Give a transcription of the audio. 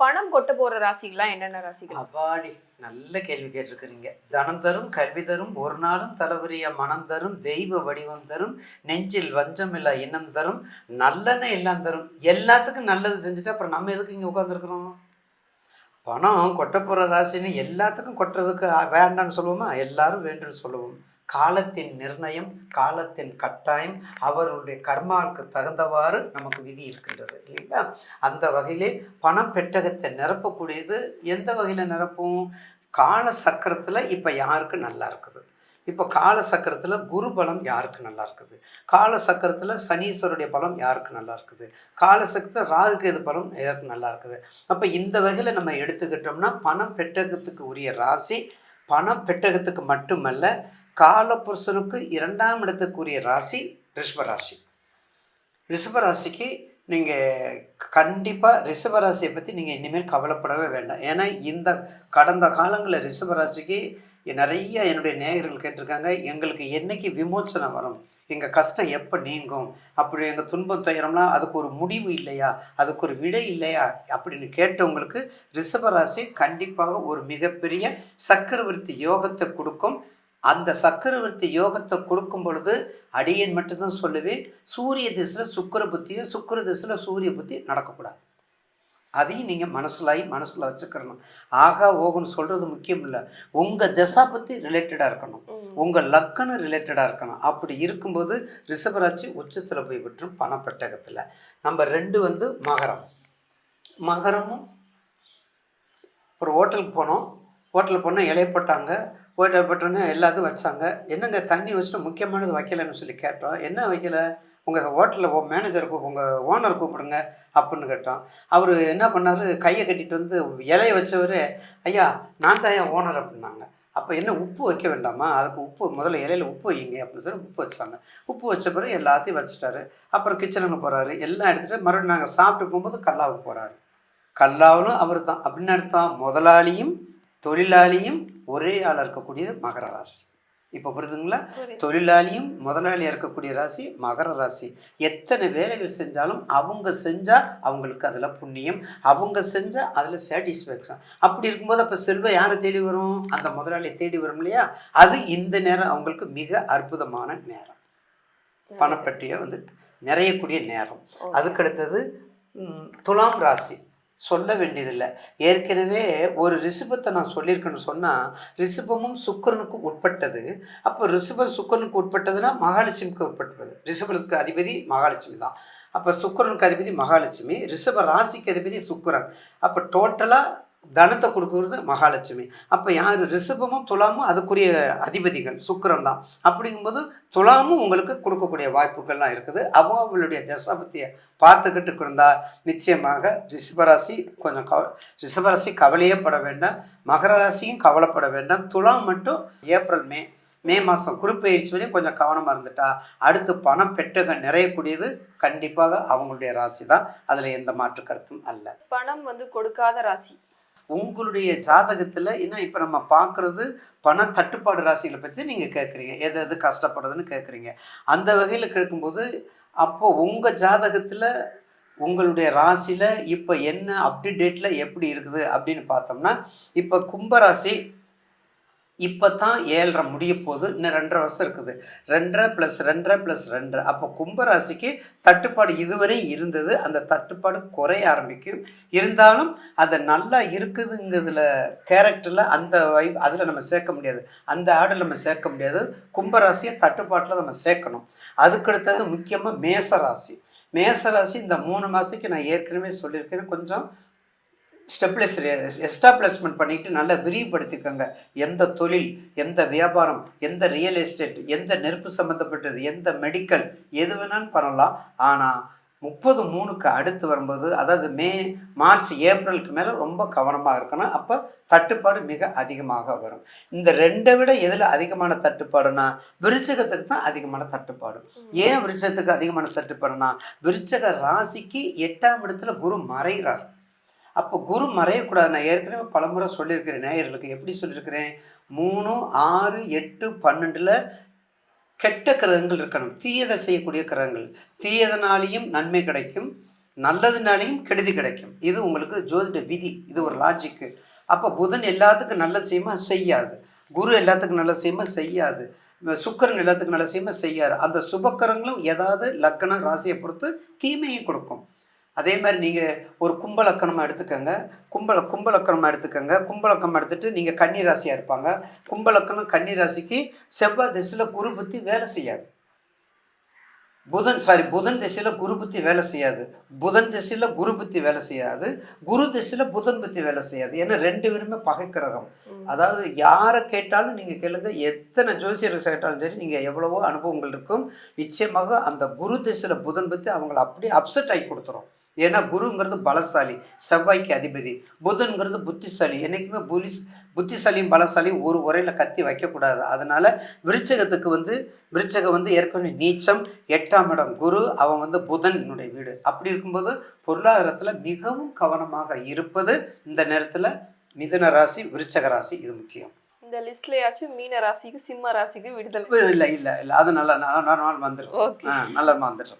பணம் கொட்ட போற ராசிகள்லாம் என்னென்ன ராசிகள்? அப்பாடி நல்ல கேள்வி கேட்டிருக்கிறீங்க. தனம் தரும் கல்வி தரும் ஒரு நாளும் தலைவரிய மனம் தரும் தெய்வ வடிவம் தரும் நெஞ்சில் வஞ்சமில்லா எண்ணம் தரும் நல்லெண்ணெய் எல்லாம் தரும். எல்லாத்துக்கும் நல்லது செஞ்சுட்டு அப்புறம் நம்ம எதுக்கு இங்கே உட்காந்துருக்குறோம் பணம் கொட்ட போகிற ராசின்னு எல்லாத்துக்கும் கொட்டுறதுக்கு வேண்டாம்னு சொல்லுவோமா? எல்லாரும் வேண்டும்னு சொல்லுவோம். காலத்தின் நிர்ணயம் காலத்தின் கட்டாயம் அவர்களுடைய கர்மாவுக்கு தகுந்தவாறு நமக்கு விதி இருக்கின்றது இல்லைங்களா? அந்த வகையிலே பணம் பெட்டகத்தை நிரப்பக்கூடியது எந்த வகையில் நிரப்பும்? கால சக்கரத்தில் இப்போ யாருக்கு நல்லா இருக்குது? இப்போ கால சக்கரத்தில் குரு பலம் யாருக்கு நல்லா இருக்குது? கால சக்கரத்தில் சனீஸ்வருடைய பலம் யாருக்கு நல்லா இருக்குது? கால சக்கரத்தில் ராகுகேது பலம் யாருக்கு நல்லா இருக்குது? அப்போ இந்த வகையில் நம்ம எடுத்துக்கிட்டோம்னா பணம் பெட்டகத்துக்கு உரிய ராசி பணம் பெட்டகத்துக்கு மட்டுமல்ல காலபுருஷனுக்கு இரண்டாம் இடத்துக்குரிய ராசி ரிஷபராசி. ரிஷபராசிக்கு நீங்கள் கண்டிப்பாக ரிஷபராசியை பற்றி நீங்கள் இனிமேல் கவலைப்படவே வேண்டாம். ஏன்னா இந்த கடந்த காலங்களில் ரிஷபராசிக்கு நிறைய என்னுடைய நேயர்கள் கேட்டிருக்காங்க எங்களுக்கு என்னைக்கு விமோச்சனம் வரும் எங்கள் கஷ்டம் எப்போ நீங்கும் அப்படி எங்கள் துன்பம் துயரம்லாம் அதுக்கு ஒரு முடிவு இல்லையா அதுக்கு ஒரு விடை இல்லையா அப்படின்னு கேட்டவங்களுக்கு ரிஷபராசி கண்டிப்பாக ஒரு மிகப்பெரிய சக்கரவர்த்தி யோகத்தை கொடுக்கும் அந்த சக்கரவர்த்தி யோகத்தை கொடுக்கும் பொழுது அடியேன் மட்டும்தான் சொல்லுவேன் சூரிய திசையில் சுக்கர புத்தியும் சுக்கர திசையில் சூரிய புத்தி நடக்கக்கூடாது. அதையும் நீங்கள் மனசிலாகி மனசில் வச்சுக்கிறணும். ஆகா ஓகன்னு சொல்கிறது முக்கியம் இல்லை. உங்கள் திசா பற்றி ரிலேட்டடாக இருக்கணும். உங்கள் லக்கணம் ரிலேட்டடாக இருக்கணும். அப்படி இருக்கும்போது ரிஷபராட்சி உச்சத்தில் போய் விட்டுரும் பணப்பெட்டகத்தில். நம்ம ரெண்டு வந்து மகரம். மகரமும் ஒரு ஹோட்டலுக்கு போனோம். ஹோட்டலில் போனால் இலைய போட்டாங்க ஹோட்டல் போட்டோன்னே எல்லாத்தையும் வச்சாங்க. என்னங்க தண்ணி வச்சுட்டு முக்கியமானது வைக்கலன்னு சொல்லி கேட்டோம். என்ன வைக்கல? உங்கள் ஹோட்டலில் மேனேஜர் கூப்பிடு உங்கள் ஓனர் கூப்பிடுங்க அப்படின்னு கேட்டோம். அவர் என்ன பண்ணார்? கையை கட்டிட்டு வந்து இலையை வச்சவர் ஐயா நான் தான் என் ஓனர் அப்படின்னாங்க. அப்போ என்ன உப்பு வைக்க வேண்டாமா? அதுக்கு உப்பு முதல்ல இலையில உப்பு வைங்க அப்படின்னு சொல்லி உப்பு வச்சாங்க. உப்பு வச்ச பிறகு எல்லாத்தையும் வச்சுட்டாரு. அப்புறம் கிச்சனுக்கு போகிறாரு எல்லாம் எடுத்துகிட்டு மறுபடியும் நாங்கள் சாப்பிட்டு போகும்போது கல்லாவுக்கு போகிறாரு கல்லாவிலும் அவர் தான் அப்படின்னு அர்த்தம் முதலாளியும் தொழிலாளியும் ஒரே ஆளாக இருக்கக்கூடியது மகர ராசி. இப்போ புரியுதுங்களா? தொழிலாளியும் முதலாளியாக இருக்கக்கூடிய ராசி மகர ராசி. எத்தனை வேலைகள் செஞ்சாலும் அவங்க செஞ்சால் அவங்களுக்கு அதில் புண்ணியம் அவங்க செஞ்சால் அதில் சாட்டிஸ்ஃபேக்ஷன் அப்படி இருக்கும்போது அப்போ செல்வம் யாரை தேடி வரும்? அந்த முதலாளியை தேடி வரும் இல்லையா? அது இந்த நேரம் அவங்களுக்கு மிக அற்புதமான நேரம். பணப்பட்டியை வந்து நிறையக்கூடிய நேரம். அதுக்கடுத்தது துலாம் ராசி. சொல்ல வேண்டியதில்லை. ஏற்கனவே ஒரு ரிஷபத்தை நான் சொல்லியிருக்கேன்னு சொன்னால் ரிஷபமும் சுக்கரனுக்கு உட்பட்டது. அப்போ ரிஷபம் சுக்கரனுக்கு உட்பட்டதுன்னா மகாலட்சுமிக்கு உட்பட்டது. ரிஷபனுக்கு அதிபதி மகாலட்சுமி தான். அப்போ சுக்கரனுக்கு அதிபதி மகாலட்சுமி ரிஷப ராசிக்கு அதிபதி சுக்கிரன். அப்போ டோட்டலாக தனத்தை கொடுக்குறது மகாலட்சுமி. அப்போ யார்? ரிஷபமும் துலாமும் அதுக்குரிய அதிபதிகள். சுக்கரம் தான். அப்படிங்கும்போது துலாமும் உங்களுக்கு கொடுக்கக்கூடிய வாய்ப்புகள்லாம் இருக்குது. அவங்களுடைய தசாபத்தியை பார்த்துக்கிட்டு இருந்தால் நிச்சயமாக ரிஷபராசி கொஞ்சம் கவ ரிஷபராசி கவலையே பட வேண்டாம். மகர ராசியும் கவலைப்பட வேண்டாம். துலாம் மட்டும் ஏப்ரல் மே மே மாதம் குறிப்பெயர்ச்சி வரையும் கொஞ்சம் கவனமாக இருந்துட்டா அடுத்து பணம் பெட்டகம் நிறையக்கூடியது கண்டிப்பாக அவங்களுடைய ராசி தான். அதில் எந்த மாற்று கருத்தும் அல்ல. பணம் வந்து கொடுக்காத ராசி. உங்களுடைய ஜாதகத்தில் இன்னும் இப்போ நம்ம பார்க்குறது பண தட்டுப்பாடு ராசிகளை பற்றி நீங்கள் கேட்குறீங்க எது எது கஷ்டப்படுதுன்னு கேட்குறீங்க அந்த வகையில் கேட்கும்போது அப்போ உங்கள் ஜாதகத்தில் உங்களுடைய ராசியில் இப்போ என்ன அப்டேட்டில் எப்படி இருக்குது அப்படின்னு பார்த்தோம்னா இப்போ கும்பராசி இப்போ தான் ஏழரை முடிய போகுது. இன்னும் ரெண்டரை வருஷம் இருக்குது. ரெண்டரை ப்ளஸ் ரெண்டரை ப்ளஸ் ரெண்டரை. அப்போ கும்பராசிக்கு தட்டுப்பாடு இதுவரை இருந்தது. அந்த தட்டுப்பாடு குறைய ஆரம்பிக்கும். இருந்தாலும் அது நல்லா இருக்குதுங்கிறதுல கேரக்டரில் அந்த வைப் அதில் நம்ம சேர்க்க முடியாது. அந்த ஆடில் நம்ம சேர்க்க முடியாது. கும்பராசியை தட்டுப்பாட்டில் நம்ம சேர்க்கணும். அதுக்கடுத்தது முக்கியமாக மேசராசி. மேசராசி இந்த மூணு மாதத்துக்கு நான் ஏற்கனவே சொல்லியிருக்கேன். கொஞ்சம் ஸ்டெப்லெஸ் எஸ்டாப்ளிஷ்மெண்ட் பண்ணிட்டு நல்லா விரிவுபடுத்திக்கோங்க. எந்த தொழில் எந்த வியாபாரம் எந்த ரியல் எஸ்டேட் எந்த நெருப்பு சம்மந்தப்பட்டது எந்த மெடிக்கல் எது வேணாலும் பண்ணலாம். ஆனால் முப்பது மூணுக்கு அடுத்து வரும்போது அதாவது மே மார்ச் ஏப்ரலுக்கு மேலே ரொம்ப கவனமாக இருக்கணும். அப்போ தட்டுப்பாடு மிக அதிகமாக வரும். இந்த ரெண்டை விட எதில் அதிகமான தட்டுப்பாடுனா விருச்சகத்துக்கு தான் அதிகமான தட்டுப்பாடு. ஏன் விருச்சகத்துக்கு அதிகமான தட்டுப்பாடுனா விருச்சக ராசிக்கு எட்டாம் இடத்துல குரு மறைகிறார் அப்போ குரு மறையக்கூடாது. நான் ஏற்கனவே பலமுறை சொல்லியிருக்கிறேன் நேயர்களுக்கு எப்படி சொல்லியிருக்கிறேன்? மூணு ஆறு எட்டு பன்னெண்டில் கெட்ட கிரகங்கள் இருக்கணும். தீயதை செய்யக்கூடிய கிரகங்கள். தீயதனாலேயும் நன்மை கிடைக்கும். நல்லதுனாலையும் கெடுதி கிடைக்கும். இது உங்களுக்கு ஜோதிட விதி. இது ஒரு லாஜிக்கு அப்போ புதன் எல்லாத்துக்கும் நல்லது செய்யுமா? செய்யாது. குரு எல்லாத்துக்கும் நல்லது செய்யுமா? செய்யாது. சுக்கரன் எல்லாத்துக்கும் நல்ல செய்யுமா? செய்யாது. அந்த சுபக்கரங்களும் ஏதாவது லக்கணம் ராசியை பொறுத்து தீமையும் கொடுக்கும். அதே மாதிரி நீங்கள் ஒரு கும்பலக்கணமாக எடுத்துக்கோங்க. கும்பல கும்பலக்கணமாக எடுத்துக்கோங்க. கும்பலக்கணம் எடுத்துட்டு நீங்கள் கன்னி ராசியாக இருப்பாங்க. கும்பலக்கணம் கன்னி ராசிக்கு செவ்வாய் திசையில் குரு புத்தி வேலை செய்யாது. புதன் சாரி புதன் திசையில் குரு புத்தி வேலை செய்யாது. புதன் திசையில் குரு புத்தி வேலை செய்யாது. குரு திசையில் புதன் புத்தி வேலை செய்யாது. ஏன்னா ரெண்டு பேருமே பகை கிரகம் அதாவது யாரை கேட்டாலும் நீங்கள் கேளுங்க. எத்தனை ஜோசியர் கேட்டாலும் சரி நீங்கள் எவ்வளவோ அனுபவங்கள் இருக்கும். நிச்சயமாக அந்த குரு திசையில் புதன் புத்தி அவங்கள அப்படியே அப்செட் ஆகி கொடுத்துரும். ஏன்னா குருங்கிறது பலசாலி செவ்வாய்க்கு அதிபதி புதன்கிறது புத்திசாலி. என்றைக்குமே புலிஸ் புத்திசாலியும் பலசாலியும் ஒரு உரையில் கத்தி வைக்கக்கூடாது. அதனால் விருச்சகத்துக்கு வந்து விருச்சகம் வந்து ஏற்கனவே நீச்சம் எட்டாம் இடம் குரு அவன் வந்து புதனுடைய வீடு. அப்படி இருக்கும்போது பொருளாதாரத்தில் மிகவும் கவனமாக இருப்பது இந்த நேரத்தில் மிதுன ராசி விருச்சக ராசி இது முக்கியம். இந்த லிஸ்ட்லயாச்சும் மீன ராசிக்கு சிம்ம ராசிக்கு விடுதலை. இல்லை இல்லை இல்லை. அது நல்லா நல்லா நாள் வந்துடும் நல்லா வந்துடும்